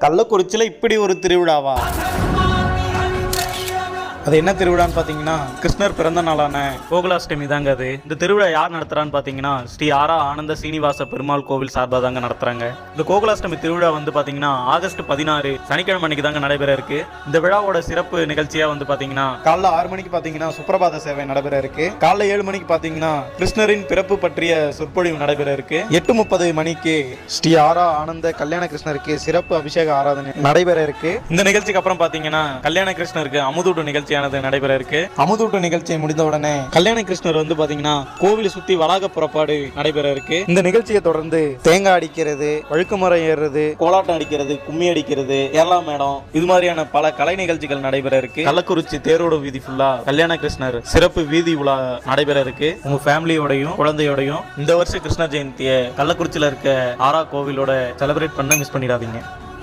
கள்ளக்குறிச்சியில் இப்படி ஒரு திருவிழாவா? அது என்ன திருவிழான்னு பார்த்தீங்கன்னா கிருஷ்ணர் பிறந்த நாளான கோகுலாஷ்டமி தாங்க அது. இந்த திருவிழா யார் நடத்துறான்னு பார்த்தீங்கன்னா ஸ்ரீ ஆரா ஆனந்த சீனிவாச பெருமாள் கோவில் சார்பாக தாங்க நடத்துறாங்க. இந்த கோகுலாஷ்டமி திருவிழா வந்து பார்த்தீங்கன்னா ஆகஸ்ட் பதினாறு சனிக்கிழமை அன்னைக்கு தாங்க நடைபெற இருக்கு. இந்த விழாவோட சிறப்பு நிகழ்ச்சியா வந்து பார்த்தீங்கன்னா காலைல ஆறு மணிக்கு பார்த்தீங்கன்னா சுப்பிரபாத சேவை நடைபெற இருக்கு. காலைல ஏழு மணிக்கு பார்த்தீங்கன்னா கிருஷ்ணரின் பிறப்பு பற்றிய சொற்பொழிவு நடைபெற இருக்கு. எட்டு முப்பது மணிக்கு ஸ்ரீ ஆரா ஆனந்த கல்யாண கிருஷ்ணருக்கு சிறப்பு அபிஷேக ஆராதனை நடைபெற இருக்கு. இந்த நிகழ்ச்சிக்கு அப்புறம் பார்த்தீங்கன்னா கல்யாண கிருஷ்ணருக்கு அமுதூட்டு நிகழ்ச்சியானது நடைபெற இருக்கு. அமுதூட்டு நிகழ்ச்சி முடிந்த உடனே கல்யாண கிருஷ்ணர் வந்து பாத்தீங்கன்னா கோவிலை சுத்தி வளாக புறப்பாடு நடைபெற இருக்கு. இந்த நிகழ்ச்சியை தொடர்ந்து தேங்காய் அடிக்கிறது வழுக்கு மரம் ஏறுறது கோலாட்டம் அடிக்கிறது கும்மி அடிக்கிறது கேரளா மேடம் இது மாதிரியான பல கலை நிகழ்ச்சிகள் நடைபெற இருக்கு. கள்ளக்குறிச்சி தேரோட வீதி ஃபுல்லா கல்யாண கிருஷ்ணர் சிறப்பு வீதி உலா நடைபெற இருக்கு. உங்க ஃபேமிலியோடையும் குழந்தையோடையும் இந்த வருஷம் கிருஷ்ண ஜெயந்தியை கள்ளக்குறிச்சியில இருக்க ஆரா கோவிலோட செலிப்ரேட் பண்ண மிஸ் பண்ணிடாதீங்க.